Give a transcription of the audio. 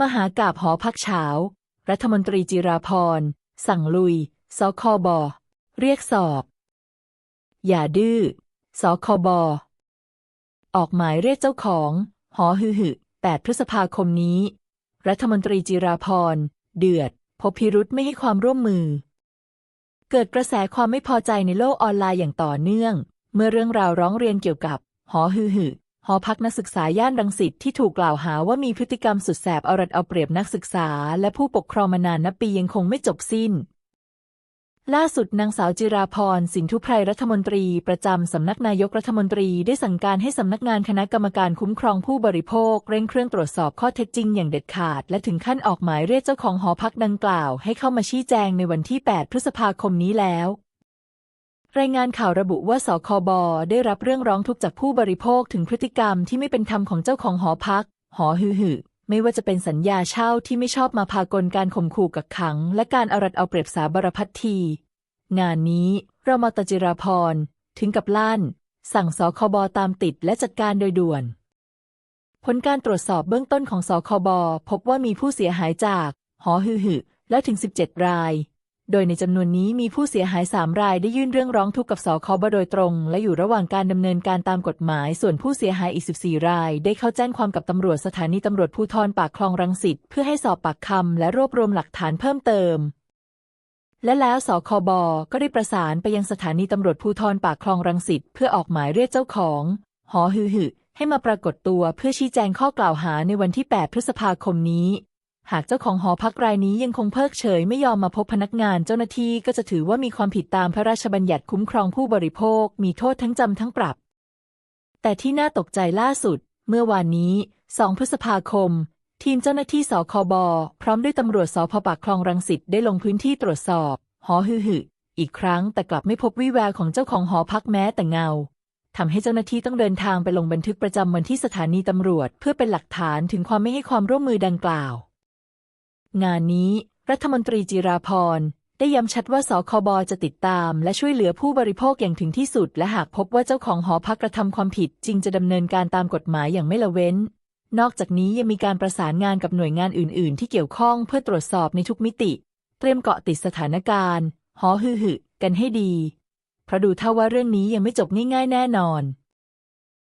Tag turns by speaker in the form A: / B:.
A: มหากาบหอพักเช้า รัฐมนตรีจิราพร สั่งลุย สคบ เรียกสอบ อย่าดื้อ สคบ ออกหมายเรียกเจ้าของ หอฮือหึ8พฤษภาคมนี้ รัฐมนตรีจิราพร เดือด พบพิรุธไม่ให้ความร่วมมือ เกิดกระแสความไม่พอใจในโลกออนไลน์อย่างต่อเนื่อง เมื่อเรื่องราวร้องเรียนเกี่ยวกับ หอฮือหึ หอพักนักศึกษาย่านรังสิตที่ถูกกล่าวหาว่ามีพฤติกรรมสุดแสบเอารัดเอาเปรียบนักศึกษา และผู้ปกครองมานานนับปียังคงไม่จบสิ้น ล่าสุดนางสาวจิราพรสินทุไพรรัฐมนตรี ประจำสำนักนายกรัฐมนตรีได้สั่งการให้สำนักงานคณะกรรมการคุ้มครองผู้บริโภค เร่งเครื่องตรวจสอบข้อเท็จจริงอย่างเด็ดขาด และถึงขั้นออกหมายเรียกเจ้าของหอพักดังกล่าว ให้เข้ามาชี้แจงในวันที่ 8 พฤษภาคมนี้แล้ว รายงานข่าวระบุว่าสคบได้รับเรื่องร้องทุกข์จากผู้บริโภคถึงพฤติกรรมที่ไม่เป็นธรรมของเจ้าของหอพัก หอฮือหึไม่ว่าจะเป็นสัญญาเช่าที่ไม่ชอบมาพากลการข่มขู่กักขัง และการอารัดเอาเปรียบสาบรพัตที งานนี้เรามาตจิราพร ถึงกับลั่น สั่งสคบตามติดและจัดการโดยด่วน ผลการตรวจสอบเบื้องต้นของสคบพบว่ามีผู้เสียหายจาก หอฮือหึและถึง 17 ราย โดยในจำนวนนี้มีผู้เสียหาย 3 รายได้ยื่นเรื่องร้องทุกข์กับสคบโดยตรง และอยู่ระหว่างการดำเนินการตามกฎหมาย ส่วนผู้เสียหายอีก 14 ราย ได้เข้าแจ้งความกับตำรวจสถานีตำรวจภูธรปากคลองรังสิตเพื่อให้สอบปากคำและรวบรวมหลักฐานเพิ่มเติม และแล้วสคบก็ได้ประสานไปยังสถานีตำรวจภูธรปากคลองรังสิตเพื่อออกหมายเรียกเจ้าของ หอฮือหึให้มาปรากฏตัวเพื่อชี้แจงข้อกล่าวหาในวันที่ 8 พฤษภาคมนี้ หากเจ้าของหอพักรายนี้ยังคงเพิกเฉยไม่ยอมมาพบพนักงานเจ้าหน้าที่ก็จะถือว่ามีความผิดตามพระราชบัญญัติคุ้มครองผู้บริโภค มีโทษทั้งจำทั้งปรับ แต่ที่น่าตกใจล่าสุด เมื่อวานนี้ 2 พฤษภาคม ทีมเจ้าหน้าที่สคบพร้อมด้วยตำรวจสพปากคลองรังสิตได้ลงพื้นที่ตรวจสอบ หอฮือหึอีกครั้งแต่กลับไม่พบวี่แววของเจ้าของหอพักแม้แต่เงาทำให้เจ้าหน้าที่ต้องเดินทางไปลงบันทึกประจำวันที่สถานีตำรวจ เพื่อเป็นหลักฐานถึงความไม่ให้ความร่วมมือดังกล่าว งานนี้รัฐมนตรีจิราพรได้ย้ำชัดว่าสคบจะติดตาม และช่วยเหลือผู้บริโภคอย่างถึงที่สุด และหากพบว่าเจ้าของหอพักกระทำความผิดจริงจะดำเนินการตามกฎหมายอย่างไม่ละเว้น นอกจากนี้ยังมีการประสานงานกับหน่วยงานอื่น ๆ ที่เกี่ยวข้องเพื่อตรวจสอบในทุกมิติ เตรียมเกาะติดสถานการณ์ หอฮือหึกันให้ดีเพราะดูเท่าว่าเรื่องนี้ยังไม่จบง่าย ๆ แน่นอน